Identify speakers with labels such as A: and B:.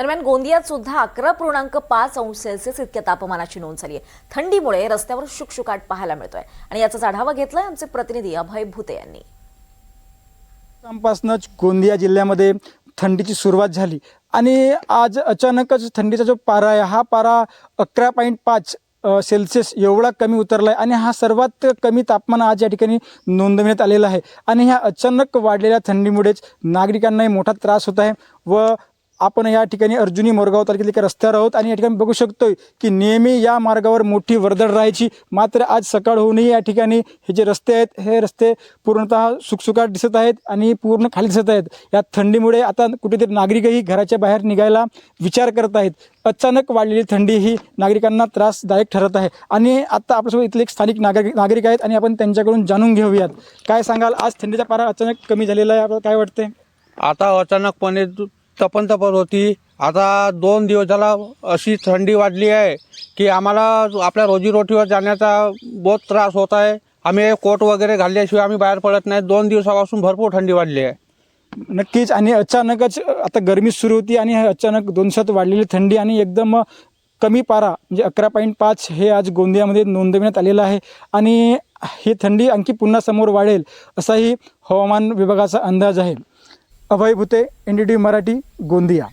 A: दरम्यान गोंदियात सुद्धा अकरा पूर्णांक पाच अंश सेल्सिअस इतक्या तापमानाची नोंद झाली आहे. थंडीमुळे रस्त्यावर शुकशुकाट पाहायला मिळतोय. आणि याचाच आढावा घेतलाय आमचे प्रतिनिधी अभय भुते यांनी.
B: पासूनच गोंदिया जिल्ह्यामध्ये थंडीची सुरुवात झाली. आणि आज अचानकच थंडीचा जो पारा आहे हा पारा अकरा पॉईंट पाच सेल्सिअस एवढा कमी उतरला आहे आणि हा सर्वात कमी तापमान आज या ठिकाणी नोंदवण्यात आलेला आहे. आणि ह्या अचानक वाढलेल्या थंडीमुळेच नागरिकांनाही मोठा त्रास होत आहे व आपण या ठिकाणी अर्जुनी मोरगाव तालुक्यातील एका रस्त्यावर आहोत आणि या ठिकाणी बघू शकतोय की नेहमी या मार्गावर मोठी वर्दळ राहायची. मात्र आज सकाळ होऊनही या ठिकाणी हे जे रस्ते आहेत हे रस्ते पूर्णतः सुकसुकाट दिसत आहेत आणि पूर्ण खाली दिसत आहेत. या थंडीमुळे आता कुठेतरी नागरिकही घराच्या बाहेर निघायला विचार करत आहेत. अचानक वाढलेली थंडी ही नागरिकांना त्रासदायक ठरत आहे. आणि आता आपल्यासोबत इथले एक स्थानिक नागरिक नागरिक आहेत आणि आपण त्यांच्याकडून जाणून घेऊयात. काय सांगाल? आज थंडीचा पारा अचानक कमी झालेला आहे. आपल्याला काय वाटते
C: आता अचानकपणे तपन तपत होती. आता दोन दिवस झाला अशी थंडी वाढली आहे की आम्हाला आपल्या रोजीरोटीवर जाण्याचा बहुत त्रास होत आहे. आम्ही कोट वगैरे घालल्याशिवाय आम्ही बाहेर पडत नाही. दोन दिवसापासून भरपूर थंडी वाढली आहे.
B: नक्कीच. आणि अचानकच आता गरमी सुरू होती आणि अचानक दोन वाढलेली थंडी आणि एकदम कमी पारा म्हणजे अकरा पॉईंट पाच हे आज गोंदियामध्ये नोंदविण्यात आलेलं आहे. आणि ही थंडी आणखी पुन्हा समोर वाढेल असाही हवामान विभागाचा अंदाज आहे. Abhay Bhute N D T Marathi Gondia.